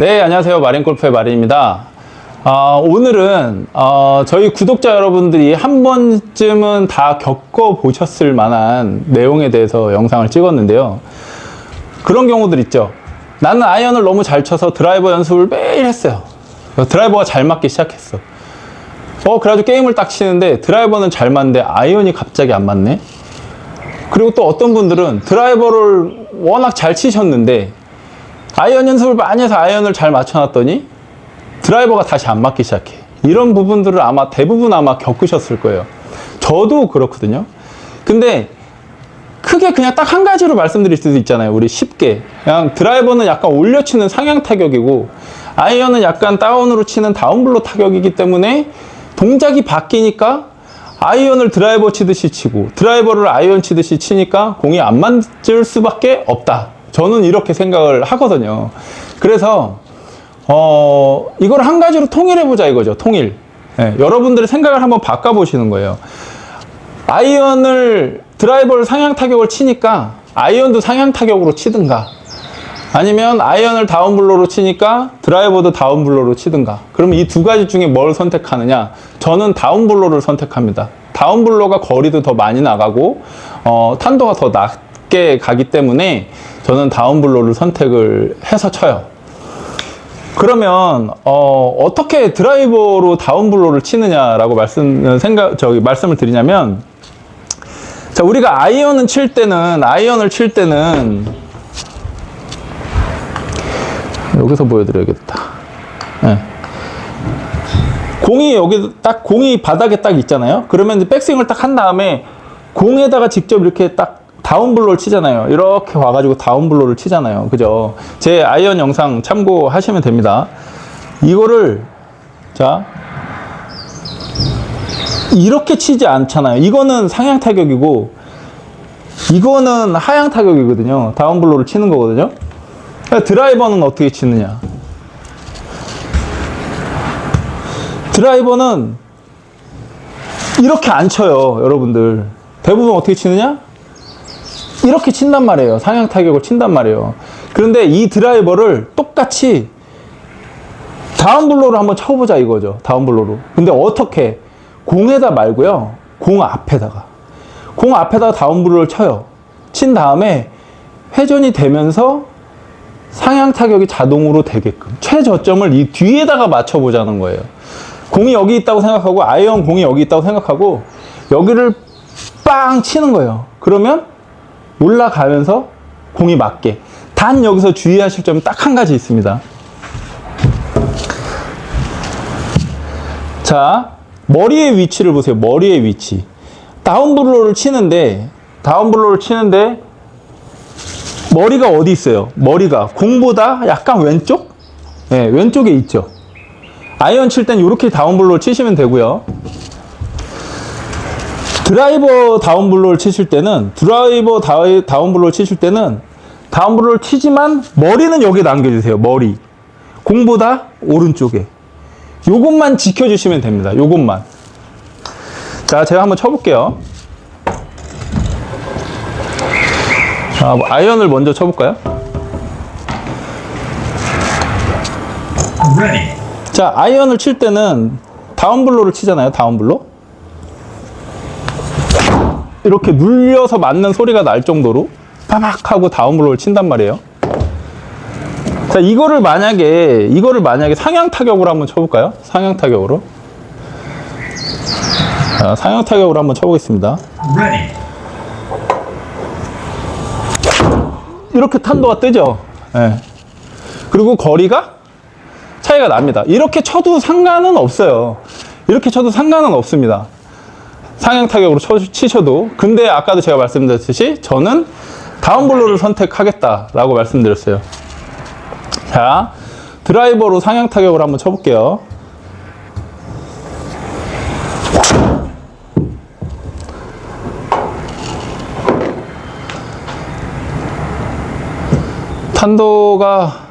네, 안녕하세요. 마린골프의 마린입니다. 아, 오늘은 어, 저희 구독자 여러분들이 한 번쯤은 다 겪어보셨을 만한 내용에 대해서 영상을 찍었는데요. 그런 경우들 있죠. 나는 아이언을 너무 잘 쳐서 드라이버 연습을 매일 했어요. 드라이버가 잘 맞기 시작했어. 어, 그래가지고 게임을 딱 치는데 드라이버는 잘 맞는데 아이언이 갑자기 안 맞네? 그리고 또 어떤 분들은 드라이버를 워낙 잘 치셨는데 아이언 연습을 많이 해서 아이언을 잘 맞춰놨더니 드라이버가 다시 안 맞기 시작해. 이런 부분들을 아마 대부분 아마 겪으셨을 거예요. 저도 그렇거든요. 근데 크게 그냥 딱 한 가지로 말씀드릴 수도 있잖아요. 우리 쉽게. 그냥 드라이버는 약간 올려치는 상향 타격이고 아이언은 약간 다운으로 치는 다운블로 타격이기 때문에 동작이 바뀌니까 아이언을 드라이버 치듯이 치고 드라이버를 아이언 치듯이 치니까 공이 안 맞을 수밖에 없다. 저는 이렇게 생각을 하거든요. 그래서 어 이걸 한 가지로 통일해 보자 이거죠. 통일. 예, 여러분들의 생각을 한번 바꿔 보시는 거예요. 아이언을 드라이버를 상향 타격을 치니까 아이언도 상향 타격으로 치든가 아니면 아이언을 다운블로로 치니까 드라이버도 다운블로로 치든가 그러면 이두 가지 중에 뭘 선택하느냐 저는 다운블로를 선택합니다 다운블로가 거리도 더 많이 나가고 어, 탄도가 더 낮게 가기 때문에 저는 다운블로를 선택을 해서 쳐요 그러면 어, 어떻게 드라이버로 다운블로를 치느냐라고 말씀 생각 저기 말씀을 드리냐면 자 우리가 아이언을 칠 때는 아이언을 칠 때는 여기서 보여드려야겠다. 예. 공이 여기 딱 공이 바닥에 딱 있잖아요. 그러면 백스윙을 딱 한 다음에 공에다가 직접 이렇게 딱 다운블로를 치잖아요. 이렇게 와가지고 다운블로를 치잖아요. 그죠? 제 아이언 영상 참고하시면 됩니다. 이거를 자 이렇게 치지 않잖아요. 이거는 상향 타격이고 이거는 하향 타격이거든요. 다운블로를 치는 거거든요. 그러니까 드라이버는 어떻게 치느냐? 드라이버는 이렇게 안 쳐요, 여러분들. 대부분 어떻게 치느냐? 이렇게 친단 말이에요. 상향 타격을 친단 말이에요. 그런데 이 드라이버를 똑같이 다운블로로 한번 쳐보자 이거죠. 다운블로로. 근데 어떻게? 공에다 말고요. 공 앞에다가. 공 앞에다가 다운블로를 쳐요. 친 다음에 회전이 되면서 상향 타격이 자동으로 되게끔 최저점을 이 뒤에다가 맞춰보자는 거예요. 공이 여기 있다고 생각하고 아이언 공이 여기 있다고 생각하고 여기를 빵 치는 거예요. 그러면 올라가면서 공이 맞게. 단 여기서 주의하실 점이 딱한 가지 있습니다. 자, 머리의 위치를 보세요. 머리의 위치. 다운블로를 치는데, 다운블로를 치는데, 머리가 어디 있어요? 머리가 공보다 약간 왼쪽? 네, 왼쪽에 있죠. 아이언 칠 땐 이렇게 다운블로를 치시면 되고요. 드라이버 다운블로를 치실 때는 드라이버 다이, 다운블로를 치실 때는 다운블로를 치지만 머리는 여기에 남겨주세요. 머리. 공보다 오른쪽에. 요것만 지켜주시면 됩니다. 요것만. 자, 제가 한번 쳐볼게요. 자, 뭐 아이언을 먼저 쳐볼까요? 자, 아이언을 칠 때는 다운블로를 치잖아요. 다운블로. 이렇게 눌려서 맞는 소리가 날 정도로 빠박 하고 다운블로를 친단 말이에요. 자, 이거를 만약에 이거를 만약에 상향 타격으로 한번 쳐볼까요? 상향 타격으로. 자, 상향 타격으로 한번 쳐보겠습니다. 이렇게 탄도가 뜨죠. 예. 그리고 거리가 차이가 납니다. 이렇게 쳐도 상관은 없어요. 이렇게 쳐도 상관은 없습니다. 상향 타격으로 쳐, 치셔도. 근데 아까도 제가 말씀드렸듯이 저는 다운블로를 선택하겠다라고 말씀드렸어요. 자, 드라이버로 상향 타격을 한번 쳐볼게요. 탄도가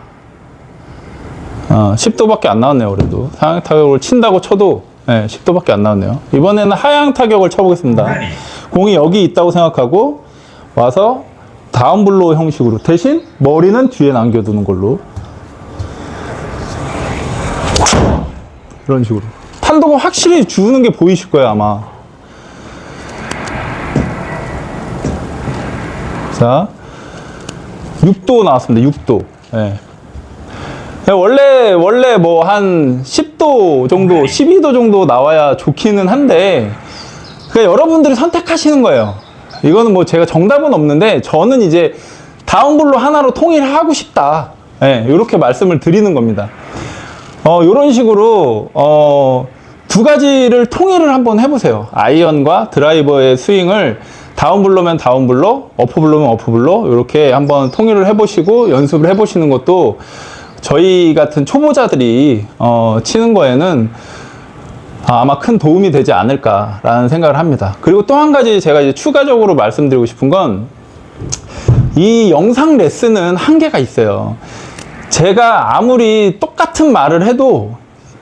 어, 10도밖에 안 나왔네요. 그래도 상향 타격을 친다고 쳐도 네, 10도밖에 안 나왔네요. 이번에는 하향 타격을 쳐보겠습니다. 공이 여기 있다고 생각하고 와서 다운블로 형식으로 대신 머리는 뒤에 남겨두는 걸로 이런 식으로. 탄도가 확실히 주는 게 보이실 거예요, 아마. 자, 6도 나왔습니다. 6도. 예. 원래 원래 뭐 한 10 도 정도, 12도 정도 나와야 좋기는 한데 그러니까 여러분들이 선택하시는 거예요. 이거는 뭐 제가 정답은 없는데 저는 이제 다운블로 하나로 통일하고 싶다. 예, 이렇게 말씀을 드리는 겁니다. 어, 이런 식으로 어, 두 가지를 통일을 한번 해보세요. 아이언과 드라이버의 스윙을 다운블로면 다운블로, 어프블로면 어프블로 이렇게 한번 통일을 해보시고 연습을 해보시는 것도 저희 같은 초보자들이 어, 치는 거에는 아마 큰 도움이 되지 않을까라는 생각을 합니다. 그리고 또 한 가지 제가 이제 추가적으로 말씀드리고 싶은 건 이 영상 레슨은 한계가 있어요. 제가 아무리 똑같은 말을 해도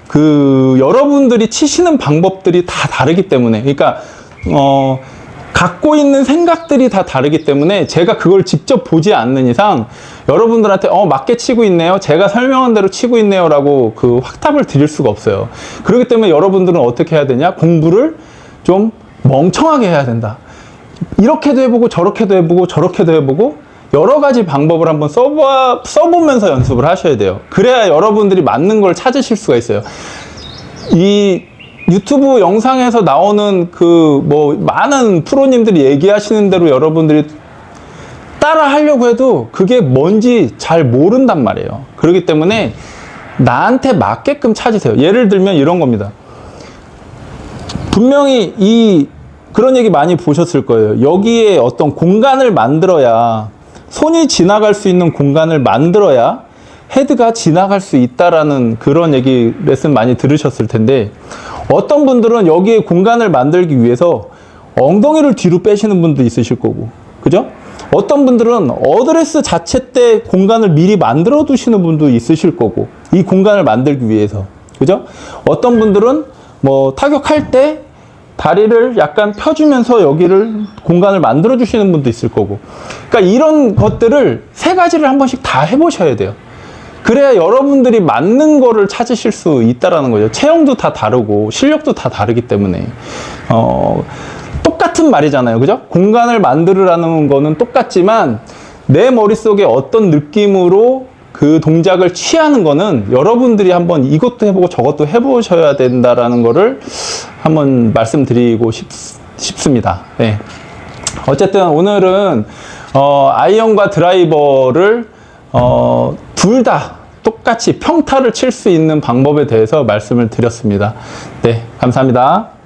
그 여러분들이 치시는 방법들이 다 다르기 때문에 그러니까 어 갖고 있는 생각들이 다 다르기 때문에 제가 그걸 직접 보지 않는 이상 여러분들한테 어 맞게 치고 있네요. 제가 설명한 대로 치고 있네요 라고 그 확답을 드릴 수가 없어요. 그렇기 때문에 여러분들은 어떻게 해야 되냐? 공부를 좀 멍청하게 해야 된다. 이렇게도 해보고 저렇게도 해보고 저렇게도 해보고 여러 가지 방법을 한번 써봐, 써보면서 연습을 하셔야 돼요. 그래야 여러분들이 맞는 걸 찾으실 수가 있어요. 이 유튜브 영상에서 나오는 그 뭐 많은 프로님들이 얘기하시는 대로 여러분들이 따라 하려고 해도 그게 뭔지 잘 모른단 말이에요. 그렇기 때문에 나한테 맞게끔 찾으세요. 예를 들면 이런 겁니다. 분명히 이 그런 얘기 많이 보셨을 거예요. 여기에 어떤 공간을 만들어야 손이 지나갈 수 있는 공간을 만들어야 헤드가 지나갈 수 있다라는 그런 얘기 레슨 많이 들으셨을 텐데 어떤 분들은 여기에 공간을 만들기 위해서 엉덩이를 뒤로 빼시는 분도 있으실 거고 그죠? 어떤 분들은 어드레스 자체 때 공간을 미리 만들어 두시는 분도 있으실 거고 이 공간을 만들기 위해서 그죠? 어떤 분들은 뭐 타격할 때 다리를 약간 펴주면서 여기를 공간을 만들어 주시는 분도 있을 거고 그러니까 이런 것들을 세 가지를 한 번씩 다 해보셔야 돼요 그래야 여러분들이 맞는 거를 찾으실 수 있다라는 거죠 체형도 다 다르고 실력도 다 다르기 때문에 어, 똑같은 말이잖아요 그죠 공간을 만들으라는 거는 똑같지만 내 머릿속에 어떤 느낌으로 그 동작을 취하는 거는 여러분들이 한번 이것도 해보고 저것도 해보셔야 된다라는 거를 한번 말씀드리고 싶, 싶습니다. 네. 어쨌든 오늘은 어, 아이언과 드라이버를 어, 둘다 똑같이 평타를 칠 수 있는 방법에 대해서 말씀을 드렸습니다. 네, 감사합니다.